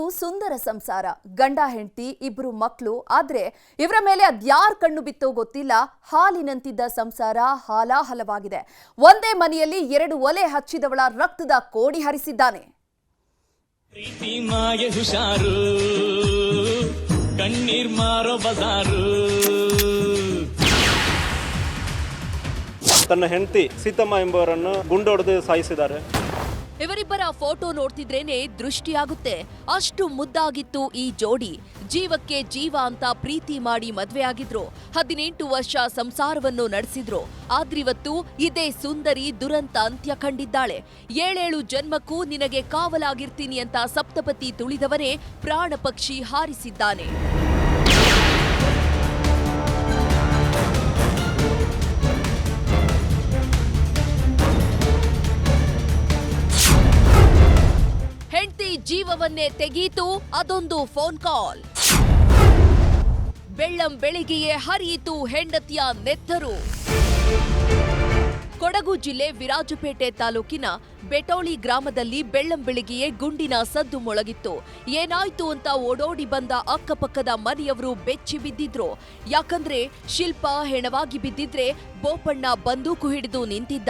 ಒಂದು ಸುಂದರ ಸಂಸಾರ. ಗಂಡ ಹೆಂಡತಿ ಇಬ್ರು ಮಕ್ಕಳು ಆದ್ರೆ ಇವರ ಮೇಲೆ ಅದ್ಯಾರ್ ಕಣ್ಣು ಬಿತ್ತೋ ಗೊತ್ತಿಲ್ಲ. ಹಾಲಿನಂತಿದ್ದ ಸಂಸಾರ ಹಾಲಾಹಲವಾಗಿದೆ. ಒಂದೇ ಮನೆಯಲ್ಲಿ ಎರಡು ಒಲೆ ಹಚ್ಚಿದವಳ ರಕ್ತದ ಕೋಡಿ ಹರಿಸಿದ್ದಾನೆ. ಪ್ರೀತಿ ಮಾಯ ಹುಷಾರು ಕಣ್ಣೀರ್ ಮಾರೋ ಬಜಾರು. ತನ್ನ ಹೆಂಡತಿ ಸೀತಮ್ಮ ಎಂಬುವರನ್ನು ಗುಂಡೊಡೆದು ಸಾಯಿಸಿದ್ದಾರೆ. ಇವರಿಬ್ಬರ ಫೋಟೋ ನೋಡ್ತಿದ್ರೇನೆ ದೃಷ್ಟಿಯಾಗುತ್ತೆ. ಅಷ್ಟು ಮುದ್ದಾಗಿತ್ತು ಈ ಜೋಡಿ. ಜೀವಕ್ಕೆ ಜೀವ ಅಂತ ಪ್ರೀತಿ ಮಾಡಿ ಮದ್ವೆಯಾಗಿದ್ರು ಹದಿನೆಂಟು ವರ್ಷ ಸಂಸಾರವನ್ನು ನಡೆಸಿದ್ರು. ಆದ್ರಿವತ್ತು ಇದೇ ಸುಂದರಿ ದುರಂತ ಅಂತ್ಯ ಕಂಡಿದ್ದಾಳೆ. ಏಳೇಳು ಜನ್ಮಕ್ಕೂ ನಿನಗೆ ಕಾವಲಾಗಿರ್ತೀನಿ ಅಂತ ಸಪ್ತಪತಿ ತುಳಿದವನೇ ಪ್ರಾಣ ಪಕ್ಷಿ ಹಾರಿಸಿದ್ದಾನೆ. ಜೀವವನ್ನೇ ತೆಗೀತು ಅದೊಂದು ಫೋನ್ ಕಾಲ್ ಬೆಳ್ಳಂ ಬೆಳಿಗ್ಗೆಯೇ ಹರಿಯಿತು ಹೆಂಡತಿಯ ನೆತ್ತರು. ಕೊಡಗು ಜಿಲ್ಲೆ ವಿರಾಜಪೇಟೆ ತಾಲೂಕಿನ ಬೆಟೋಳಿ ಗ್ರಾಮದಲ್ಲಿ ಬೆಳ್ಳಂ ಬೆಳಿಗ್ಗೆಯೇ ಗುಂಡಿನ ಸದ್ದು ಮೊಳಗಿತ್ತು. ಏನಾಯ್ತು ಅಂತ ಓಡೋಡಿ ಬಂದ ಅಕ್ಕಪಕ್ಕದ ಮನೆಯವರು ಬೆಚ್ಚಿ ಬಿದ್ದಿದ್ರು. ಯಾಕಂದ್ರೆ ಶಿಲ್ಪ ಹೆಣವಾಗಿ ಬಿದ್ದಿದ್ರೆ ಬೋಪಣ್ಣ ಬಂದೂಕು ಹಿಡಿದು ನಿಂತಿದ್ದ.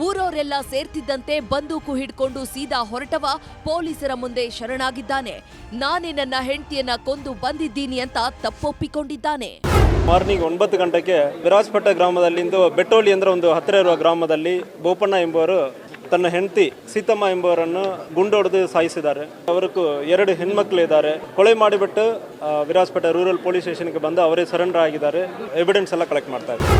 ಊರವರೆಲ್ಲ ಸೇರ್ತಿದ್ದಂತೆ ಬಂದೂಕು ಹಿಡ್ಕೊಂಡು ಸೀದಾ ಹೊರಟವ ಪೊಲೀಸರ ಮುಂದೆ ಶರಣಾಗಿದ್ದಾನೆ. ನಾನೇ ನನ್ನ ಹೆಂಡತಿಯನ್ನ ಕೊಂದು ಬಂದಿದ್ದೀನಿ ಅಂತ ತಪ್ಪೊಪ್ಪಿಕೊಂಡಿದ್ದಾನೆ. ಮಾರ್ನಿಂಗ್ ಒಂಬತ್ತು ಗಂಟೆಗೆ ವಿರಾಜಪೇಟೆ ಗ್ರಾಮದಲ್ಲಿಂದು ಬೆಟೋಲಿ ಅಂದ್ರೆ ಒಂದು ಹತ್ತಿರ ಇರುವ ಗ್ರಾಮದಲ್ಲಿ ಬೋಪಣ್ಣ ಎಂಬುವರು ತನ್ನ ಹೆಂಡತಿ ಸೀತಮ್ಮ ಎಂಬುವರನ್ನು ಗುಂಡೊಡೆದು ಸಾಯಿಸಿದ್ದಾರೆ. ಅವರಕ್ಕೂ ಎರಡು ಹೆಣ್ಮಕ್ಳು ಇದ್ದಾರೆ ಕೊಳೆ ಮಾಡಿಬಿಟ್ಟು ವಿರಾಸ್ಪೇಟೆ ರೂರಲ್ ಪೊಲೀಸ್ ಸ್ಟೇಷನ್ಗೆ ಬಂದು ಅವರೇ ಸರೆಂಡರ್ ಆಗಿದ್ದಾರೆ. ಎವಿಡೆನ್ಸ್ ಎಲ್ಲ ಕಲೆಕ್ಟ್ ಮಾಡ್ತಾ ಇದ್ದಾರೆ.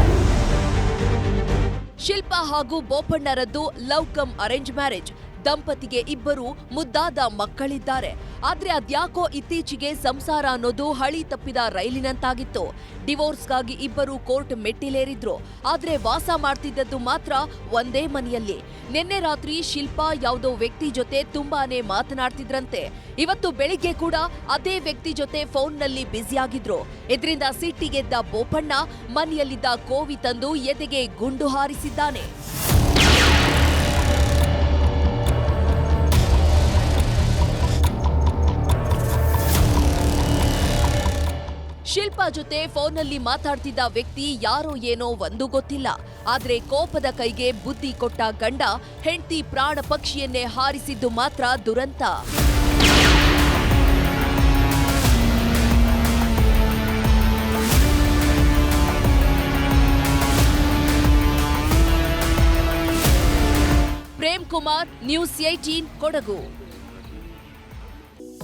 ಶಿಲ್ಪ ಹಾಗೂ ಬೋಪಣ್ಣರದ್ದು ಲವ್ ಕಮ್ ಅರೇಂಜ್ ಮ್ಯಾರೇಜ್. ದಂಪತಿಗೆ ಇಬ್ಬರು ಮುದ್ದಾದ ಮಕ್ಕಳಿದ್ದಾರೆ. ಆದ್ರೆ ಅದ್ಯಾಕೋ ಇತ್ತೀಚೆಗೆ ಸಂಸಾರ ಅನ್ನೋದು ಹಳಿ ತಪ್ಪಿದ ರೈಲಿನಂತಾಗಿತ್ತು. ಡಿವೋರ್ಸ್ಗಾಗಿ ಇಬ್ಬರು ಕೋರ್ಟ್ ಮೆಟ್ಟಿಲೇರಿದ್ರು. ಆದ್ರೆ ವಾಸ ಮಾಡ್ತಿದ್ದದ್ದು ಮಾತ್ರ ಒಂದೇ ಮನೆಯಲ್ಲಿ. ನಿನ್ನೆ ರಾತ್ರಿ ಶಿಲ್ಪಾ ಯಾವುದೋ ವ್ಯಕ್ತಿ ಜೊತೆ ತುಂಬಾನೇ ಮಾತನಾಡ್ತಿದ್ರಂತೆ. ಇವತ್ತು ಬೆಳಿಗ್ಗೆ ಕೂಡ ಅದೇ ವ್ಯಕ್ತಿ ಜೊತೆ ಫೋನ್ನಲ್ಲಿ ಬ್ಯುಸಿಯಾಗಿದ್ರು. ಇದರಿಂದ ಸಿಟ್ಟಿಗೆದ್ದ ಬೋಪಣ್ಣ ಮನೆಯಲ್ಲಿದ್ದ ಕೋವಿ ತಂದು ಎದೆಗೆ ಗುಂಡು ಹಾರಿಸಿದ್ದಾನೆ. ಶಿಲ್ಪಾ ಜೊತೆ ಫೋನ್ನಲ್ಲಿ ಮಾತಾಡ್ತಿದ್ದ ವ್ಯಕ್ತಿ ಯಾರೋ ಏನೋ ಒಂದು ಗೊತ್ತಿಲ್ಲ. ಆದ್ರೆ ಕೋಪದ ಕೈಗೆ ಬುದ್ಧಿ ಕೊಟ್ಟ ಗಂಡ ಹೆಂಡತಿ ಪ್ರಾಣ ಪಕ್ಷಿಯನ್ನೇ ಹಾರಿಸಿದ್ದು ಮಾತ್ರ ದುರಂತ. Prem Kumar, news eighteen Kodagu.